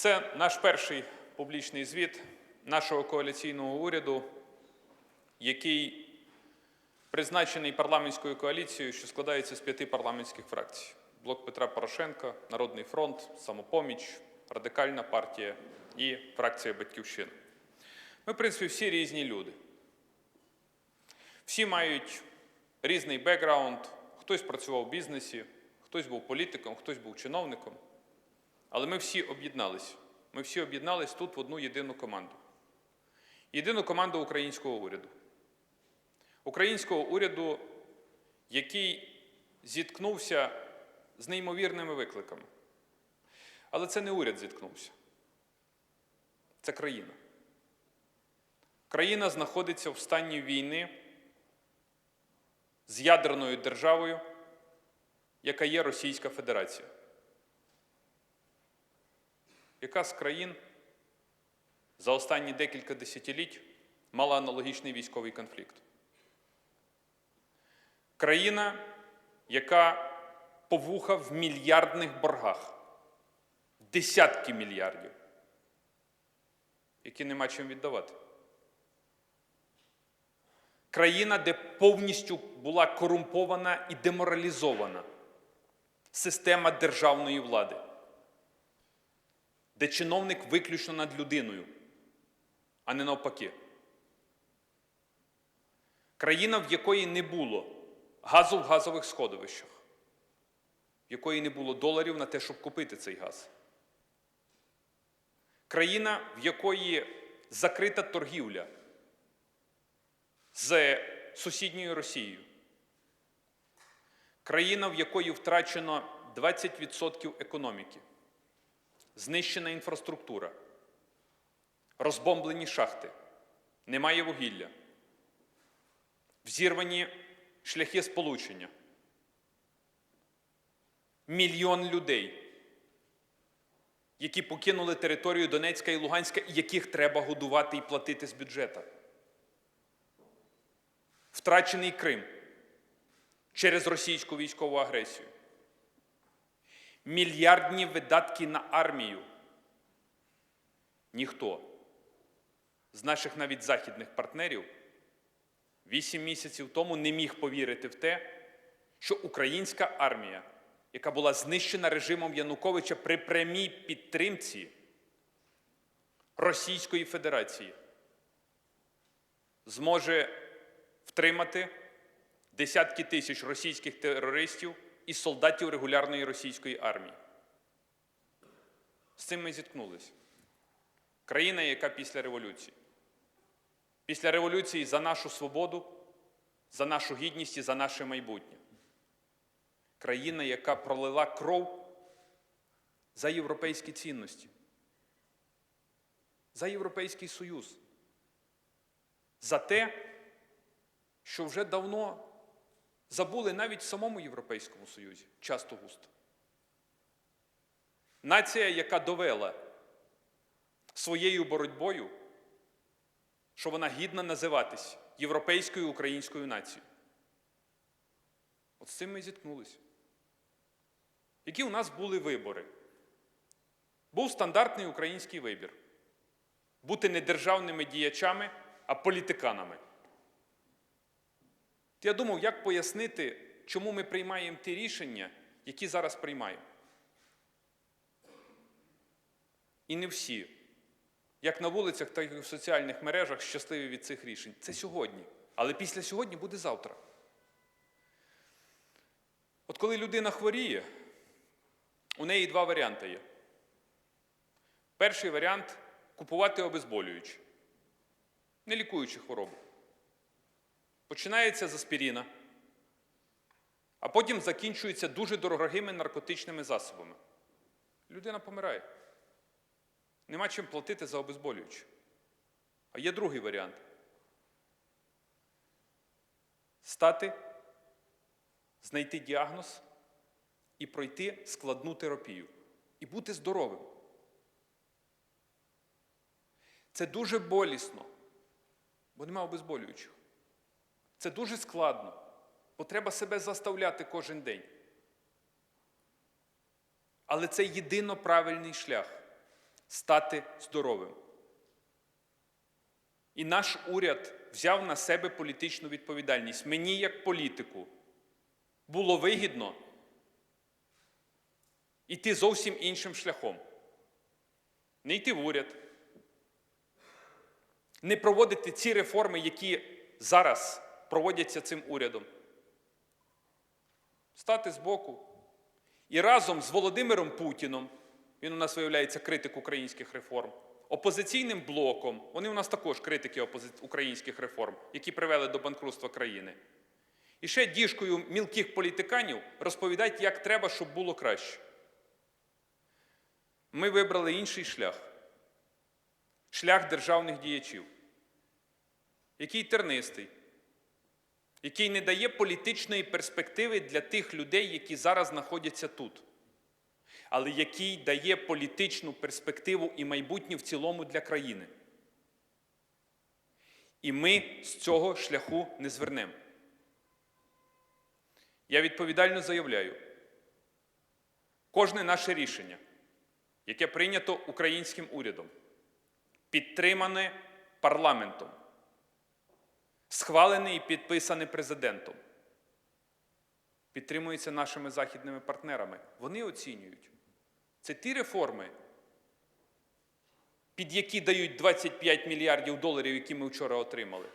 Це наш перший публічний звіт нашого коаліційного уряду, який призначений парламентською коаліцією, що складається з п'яти парламентських фракцій: Блок Петра Порошенка, Народний фронт, Самопоміч, Радикальна партія і фракція Батьківщина. Ми, в принципі, всі різні люди. Всі мають різний бекграунд, хтось працював в бізнесі, хтось був політиком, хтось був чиновником. Але ми всі об'єдналися. Ми всі об'єднались тут в одну єдину команду. Єдину команду українського уряду. Українського уряду, який зіткнувся з неймовірними викликами. Але це не уряд зіткнувся. Це країна. Країна знаходиться в стані війни з ядерною державою, яка є Російська Федерація. Яка з країн за останні декілька десятиліть мала аналогічний військовий конфлікт? Країна, яка повуха в мільярдних боргах, десятки мільярдів, які нема чим віддавати. Країна, де повністю була корумпована і деморалізована система державної влади, де чиновник виключно над людиною, а не навпаки. Країна, в якої не було газу в газових сходовищах, в якої не було доларів на те, щоб купити цей газ. Країна, в якої закрита торгівля з сусідньою Росією. Країна, в якої втрачено 20% економіки, знищена інфраструктура, розбомблені шахти, немає вугілля, взірвані шляхи сполучення. Мільйон людей, які покинули територію Донецька і Луганська, яких треба годувати і платити з бюджету. Втрачений Крим через російську військову агресію. Мільярдні видатки на армію. Ніхто з наших навіть західних партнерів вісім місяців тому не міг повірити в те, що українська армія, яка була знищена режимом Януковича при прямій підтримці Російської Федерації, зможе втримати десятки тисяч російських терористів і солдатів регулярної російської армії. З цим ми зіткнулися. Країна, яка після революції. Після революції за нашу свободу, за нашу гідність і за наше майбутнє. Країна, яка пролила кров за європейські цінності, за Європейський Союз, за те, що вже давно забули навіть в самому Європейському Союзі, часто густо. Нація, яка довела своєю боротьбою, що вона гідна називатись європейською українською нацією. От з цим ми зіткнулися. Які у нас були вибори? Був стандартний український вибір бути не державними діячами, а політиканами. Я думав, як пояснити, чому ми приймаємо ті рішення, які зараз приймаємо. І не всі, як на вулицях, так і в соціальних мережах, щасливі від цих рішень. Це сьогодні. Але після сьогодні буде завтра. От коли людина хворіє, у неї два варіанти є. Перший варіант купувати обезболюючі, не лікуючи хворобу. Починається з аспіріна, а потім закінчується дуже дорогими наркотичними засобами. Людина помирає. Нема чим платити за обезболюючі. А є другий варіант. Стати, знайти діагноз і пройти складну терапію. І бути здоровим. Це дуже болісно, бо нема обезболюючих. Це дуже складно, бо треба себе заставляти кожен день. Але це єдино правильний шлях. стати здоровим. І наш уряд взяв на себе політичну відповідальність. Мені, як політику, було вигідно йти зовсім іншим шляхом. Не йти в уряд, не проводити ці реформи, які зараз проводяться цим урядом. Стати збоку. І разом з Володимиром Путіном, він у нас виявляється критик українських реформ, опозиційним блоком, вони у нас також критики українських реформ, які привели до банкрутства країни. І ще діжкою мілких політиканів розповідають, як треба, щоб було краще. Ми вибрали інший шлях шлях державних діячів, який тернистий, який не дає політичної перспективи для тих людей, які зараз знаходяться тут, але який дає політичну перспективу і майбутнє в цілому для країни. І ми з цього шляху не звернемо. Я відповідально заявляю, кожне наше рішення, яке прийнято українським урядом, підтримане парламентом, схвалене і підписане президентом, підтримується нашими західними партнерами. Вони оцінюють. Це ті реформи, під які дають 25 мільярдів доларів, які ми вчора отримали.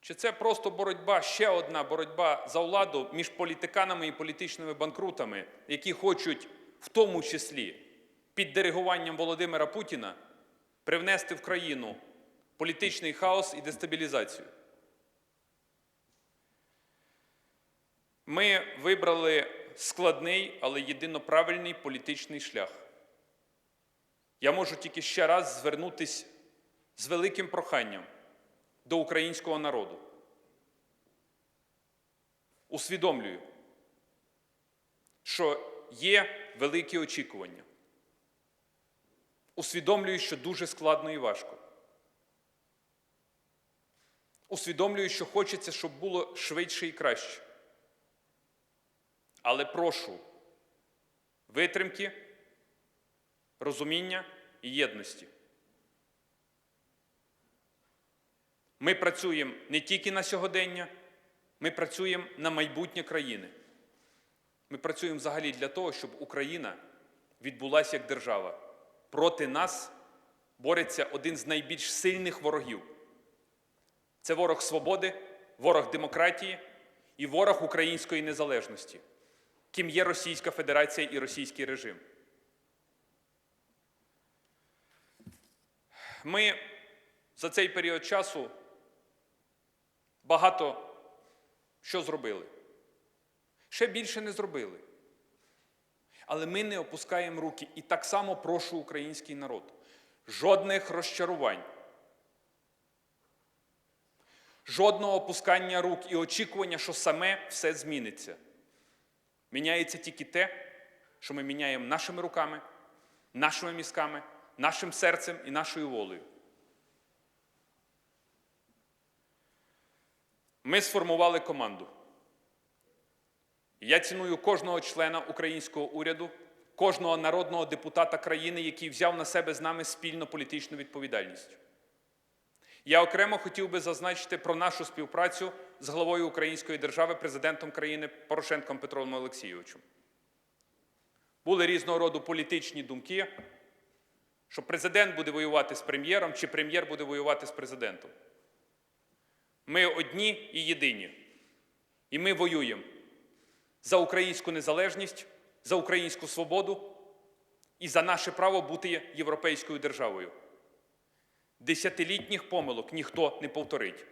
Чи це просто боротьба, ще одна боротьба за владу між політиканами і політичними банкрутами, які хочуть, в тому числі, під диригуванням Володимира Путіна, привнести в країну політичний хаос і дестабілізацію? Ми вибрали складний, але єдино правильний політичний шлях. Я можу тільки ще раз звернутися з великим проханням до українського народу. Усвідомлюю, що є великі очікування. Усвідомлюю, що дуже складно і важко. Усвідомлюю, що хочеться, щоб було швидше і краще. Але прошу витримки, розуміння і єдності. Ми працюємо не тільки на сьогодення, ми працюємо на майбутнє країни. Ми працюємо взагалі для того, щоб Україна відбулася як держава. Проти нас бореться один з найбільш сильних ворогів. Це ворог свободи, ворог демократії і ворог української незалежності, ким є Російська Федерація і російський режим. Ми за цей період часу багато що зробили. Ще більше не зробили. Але ми не опускаємо руки. І так само прошу український народ. Жодних розчарувань. Жодного опускання рук і очікування, що саме все зміниться. Міняється тільки те, що ми міняємо нашими руками, нашими мізками, нашим серцем і нашою волею. Ми сформували команду. Я ціную кожного члена українського уряду, кожного народного депутата країни, який взяв на себе з нами спільну політичну відповідальність. Я окремо хотів би зазначити про нашу співпрацю з главою Української держави, президентом країни Порошенком Петром Олексійовичем. Були різного роду політичні думки, що президент буде воювати з прем'єром, чи прем'єр буде воювати з президентом. Ми одні і єдині. І ми воюємо за українську незалежність, за українську свободу і за наше право бути європейською державою. Десятилітніх помилок ніхто не повторить.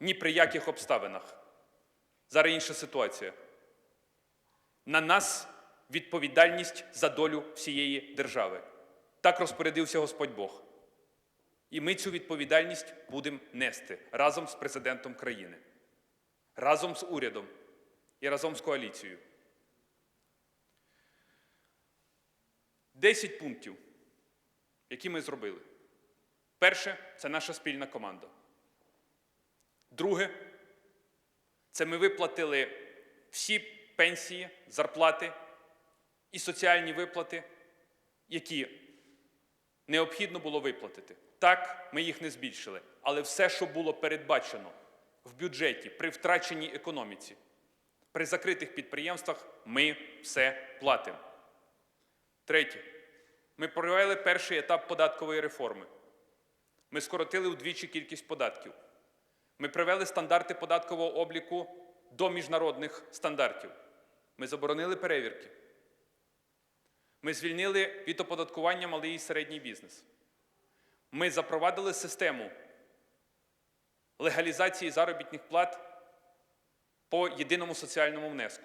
Ні при яких обставинах. Зараз інша ситуація. На нас відповідальність за долю всієї держави. Так розпорядився Господь Бог. І ми цю відповідальність будемо нести разом з президентом країни, разом з урядом і разом з коаліцією. Десять пунктів, які ми зробили. Перше це наша спільна команда. Друге, це ми виплатили всі пенсії, зарплати і соціальні виплати які необхідно було виплатити. Так, ми їх не збільшили, але все, що було передбачено в бюджеті при втраченій економіці, при закритих підприємствах, ми все платимо. Третє. Ми провели перший етап податкової реформи. Ми скоротили вдвічі кількість податків. Ми привели стандарти податкового обліку до міжнародних стандартів. Ми заборонили перевірки. Ми звільнили від оподаткування малий і середній бізнес. Ми запровадили систему легалізації заробітних плат по єдиному соціальному внеску.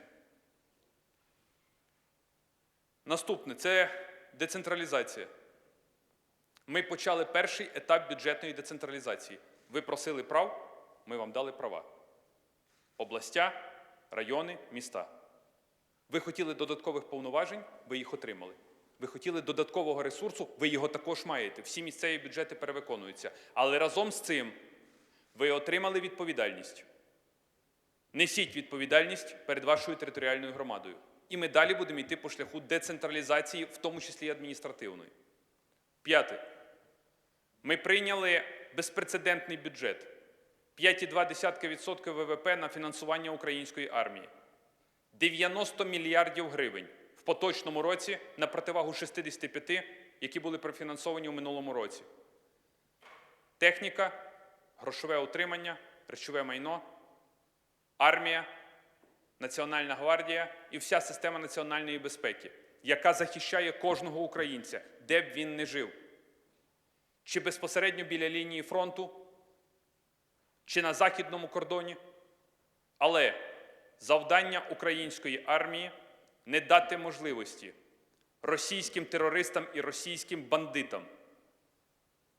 Наступне це децентралізація. Ми почали перший етап бюджетної децентралізації. Ви просили прав, ми вам дали права. Областя, райони, міста. Ви хотіли додаткових повноважень, ви їх отримали. Ви хотіли додаткового ресурсу, ви його також маєте. Всі місцеві бюджети перевиконуються. Але разом з цим ви отримали відповідальність. Несіть відповідальність перед вашою територіальною громадою. І ми далі будемо йти по шляху децентралізації, в тому числі і адміністративної. П'яте. Ми прийняли безпрецедентний бюджет 5,2% ВВП на фінансування української армії, 90 мільярдів гривень в поточному році на противагу 65, які були профінансовані у минулому році. Техніка, грошове утримання, речове майно, армія, Національна гвардія і вся система національної безпеки, яка захищає кожного українця, де б він не жив чи безпосередньо біля лінії фронту, чи на західному кордоні. Але завдання української армії не дати можливості російським терористам і російським бандитам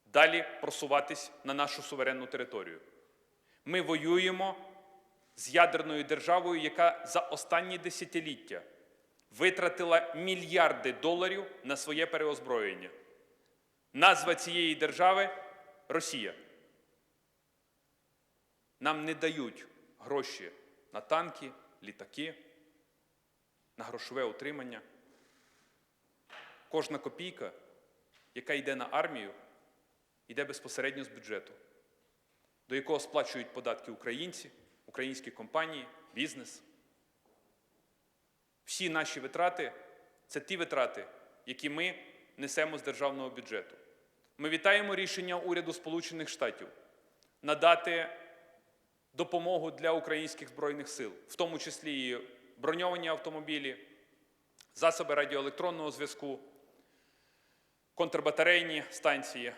далі просуватись на нашу суверенну територію. Ми воюємо з ядерною державою, яка за останні десятиліття витратила мільярди доларів на своє переозброєння. Назва цієї держави Росія. Нам не дають гроші на танки, літаки, на грошове утримання. Кожна копійка, яка йде на армію, йде безпосередньо з бюджету, до якого сплачують податки українці, українські компанії, бізнес. Всі наші витрати це ті витрати, які ми несемо з державного бюджету. Ми вітаємо рішення уряду Сполучених Штатів надати допомогу для українських збройних сил, в тому числі і броньовані автомобілі, засоби радіоелектронного зв'язку, контрбатарейні станції.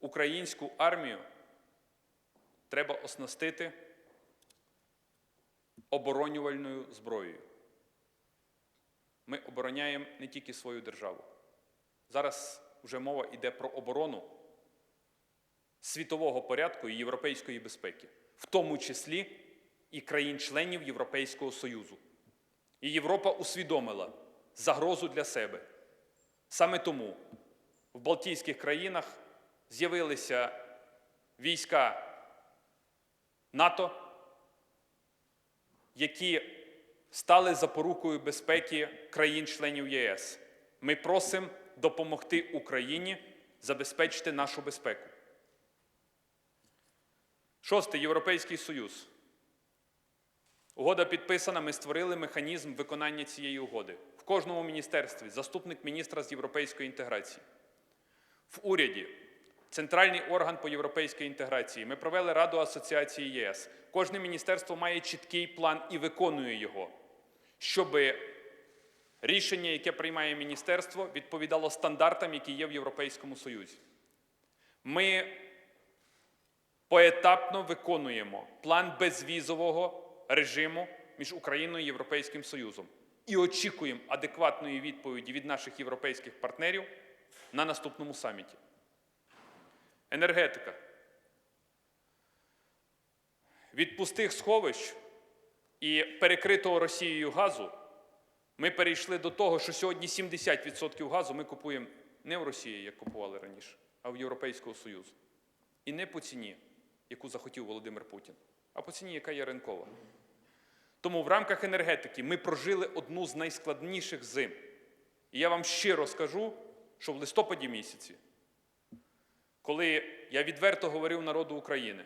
Українську армію треба оснастити оборонювальною зброєю. Ми обороняємо не тільки свою державу. Зараз вже мова йде про оборону світового порядку і європейської безпеки, в тому числі і країн-членів Європейського Союзу. І Європа усвідомила загрозу для себе. Саме тому в Балтійських країнах з'явилися війська НАТО, які стали запорукою безпеки країн-членів ЄС. Ми просимо допомогти Україні забезпечити нашу безпеку. Шосте Європейський Союз. Угода підписана, ми створили механізм виконання цієї угоди. В кожному міністерстві заступник міністра з європейської інтеграції. В уряді центральний орган по європейській інтеграції. Ми провели Раду Асоціації ЄС. Кожне міністерство має чіткий план і виконує його, щоб рішення, яке приймає міністерство, відповідало стандартам, які є в Європейському Союзі. Ми поетапно виконуємо план безвізового режиму між Україною і Європейським Союзом і очікуємо адекватної відповіді від наших європейських партнерів на наступному саміті. Енергетика. Від пустих сховищ і перекритого Росією газу ми перейшли до того, що сьогодні 70% газу ми купуємо не в Росії, як купували раніше, а в Європейського Союзу. І не по ціні, яку захотів Володимир Путін, а по ціні, яка є ринкова. Тому в рамках енергетики ми прожили одну з найскладніших зим. І я вам щиро скажу, що в листопаді місяці, коли я відверто говорив народу України,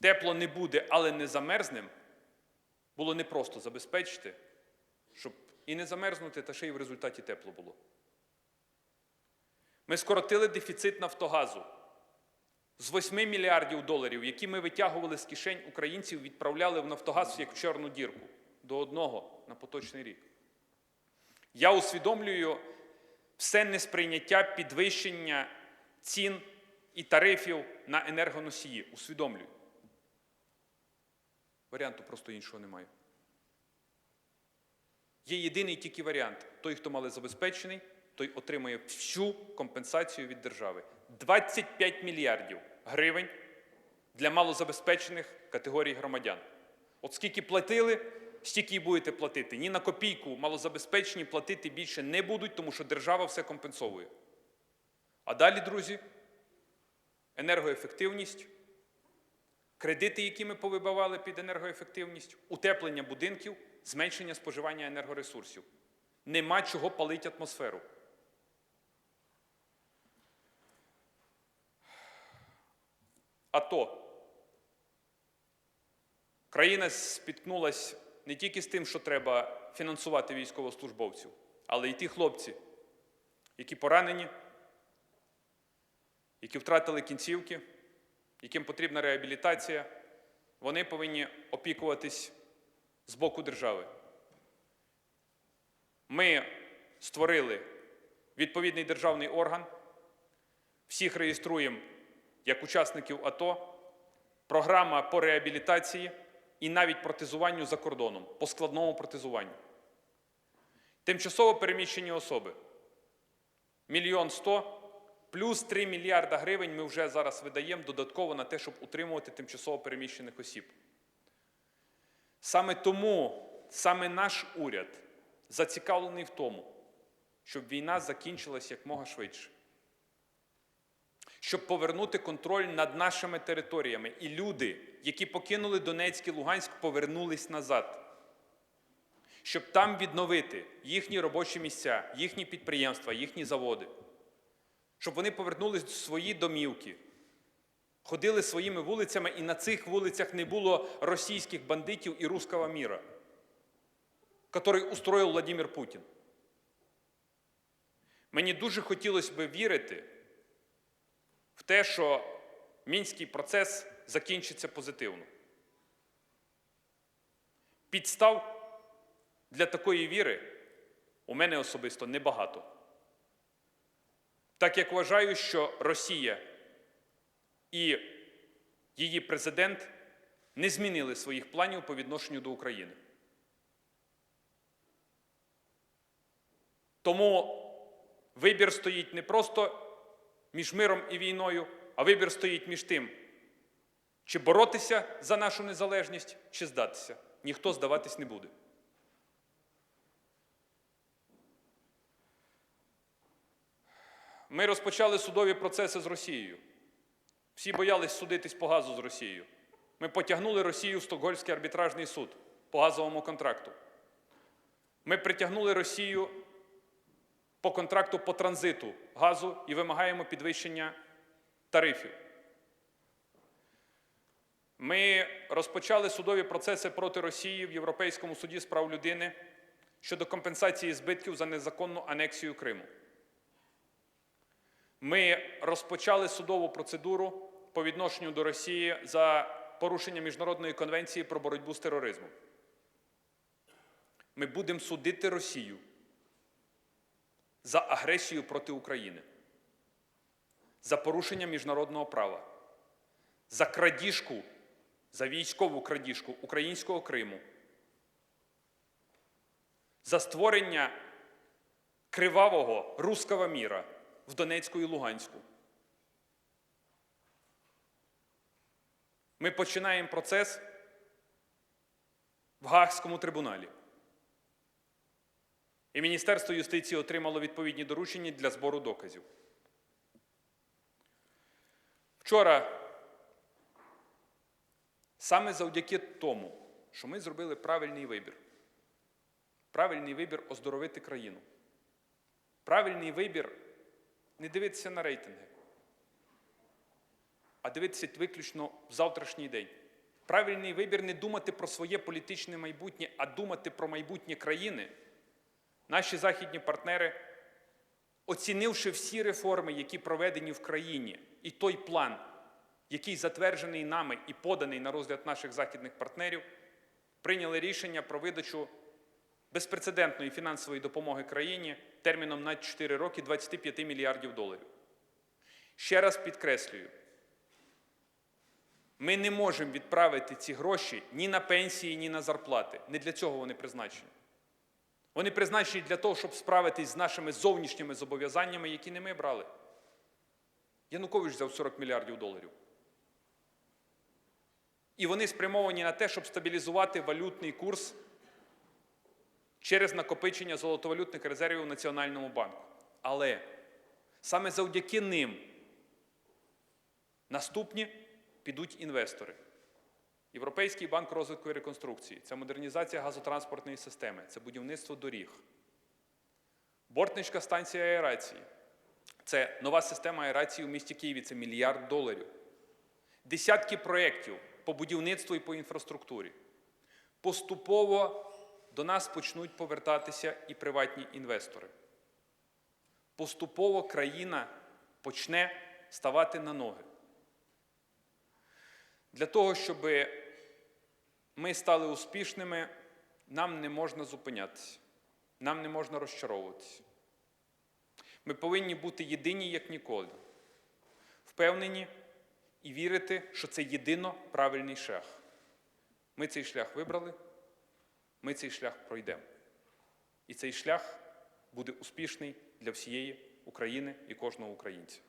тепло не буде, але не замерзнем, було непросто забезпечити, щоб і не замерзнути, та ще й в результаті тепло було. Ми скоротили дефіцит Нафтогазу з 8 мільярдів доларів, які ми витягували з кишень українців, відправляли в Нафтогаз як в чорну дірку до одного на поточний рік. Я усвідомлюю все несприйняття підвищення цін і тарифів на енергоносії. Усвідомлюю. Варіанту просто іншого немає. Є єдиний тільки варіант: той, хто малозабезпечений, той отримує всю компенсацію від держави. 25 мільярдів гривень для малозабезпечених категорій громадян. От скільки платили, стільки і будете платити. Ні на копійку малозабезпечені платити більше не будуть, тому що держава все компенсовує. А далі, друзі, енергоефективність, кредити, які ми повибивали під енергоефективність, утеплення будинків, зменшення споживання енергоресурсів. Нема чого палити атмосферу. АТО. Країна спіткнулася не тільки з тим, що треба фінансувати військовослужбовців, але й ті хлопці, які поранені, які втратили кінцівки, яким потрібна реабілітація, вони повинні опікуватись з боку держави. Ми створили відповідний державний орган, всіх реєструємо як учасників АТО, програма по реабілітації і навіть протезуванню за кордоном, по складному протезуванню. Тимчасово переміщені особи. Мільйон сто плюс 3 мільярда гривень ми вже зараз видаємо додатково на те, щоб утримувати тимчасово переміщених осіб. Саме тому, саме наш уряд зацікавлений в тому, щоб війна закінчилась якмога швидше щоб повернути контроль над нашими територіями. І люди, які покинули Донецьк і Луганськ, повернулись назад. Щоб там відновити їхні робочі місця, їхні підприємства, їхні заводи, щоб вони повернулись в свої домівки, ходили своїми вулицями, і на цих вулицях не було російських бандитів і русского міра, який устроїв Владимир Путін. Мені дуже хотілося б вірити в те, що мінський процес закінчиться позитивно. Підстав для такої віри у мене особисто небагато. Так як вважаю, що Росія і її президент не змінили своїх планів по відношенню до України. Тому вибір стоїть не просто між миром і війною, а вибір стоїть між тим, чи боротися за нашу незалежність, чи здатися. Ніхто здаватись не буде. Ми розпочали судові процеси з Росією. Всі боялись судитись по газу з Росією. Ми потягнули Росію в Стокгольмський арбітражний суд по газовому контракту. Ми притягнули Росію по контракту по транзиту газу і вимагаємо підвищення тарифів. Ми розпочали судові процеси проти Росії в Європейському суді з прав людини щодо компенсації збитків за незаконну анексію Криму. Ми розпочали судову процедуру по відношенню до Росії за порушення Міжнародної конвенції про боротьбу з тероризмом. Ми будемо судити Росію за агресію проти України, за порушення міжнародного права, за крадіжку, за військову крадіжку українського Криму, за створення кривавого руського міра в Донецьку і Луганську. Ми починаємо процес в Гаагському трибуналі. І Міністерство юстиції отримало відповідні доручення для збору доказів. Вчора, саме завдяки тому, що ми зробили правильний вибір, правильний вибір оздоровити країну, правильний вибір не дивитися на рейтинги, а дивитися виключно в завтрашній день. Правильний вибір не думати про своє політичне майбутнє, а думати про майбутнє країни. Наші західні партнери, оцінивши всі реформи, які проведені в країні, і той план, який затверджений нами і поданий на розгляд наших західних партнерів, прийняли рішення про видачу безпрецедентної фінансової допомоги країні терміном на 4 роки 25 мільярдів доларів. Ще раз підкреслюю, ми не можемо відправити ці гроші ні на пенсії, ні на зарплати. Не для цього вони призначені. Вони призначені для того, щоб справитись з нашими зовнішніми зобов'язаннями, які не ми брали. Янукович взяв 40 мільярдів доларів. І вони спрямовані на те, щоб стабілізувати валютний курс через накопичення золотовалютних резервів у Національному банку. Але саме завдяки ним наступні підуть інвестори. Європейський банк розвитку і реконструкції це модернізація газотранспортної системи, це будівництво доріг. Бортничка станція аерації це нова система аерації у місті Києві, це мільярд доларів. Десятки проєктів по будівництву і по інфраструктурі. Поступово до нас почнуть повертатися і приватні інвестори. Поступово країна почне ставати на ноги. Для того, щоб ми стали успішними, нам не можна зупинятися, нам не можна розчаровуватися. Ми повинні бути єдині, як ніколи, впевнені і вірити, що це єдино правильний шлях. Ми цей шлях вибрали, ми цей шлях пройдемо. І цей шлях буде успішний для всієї України і кожного українця.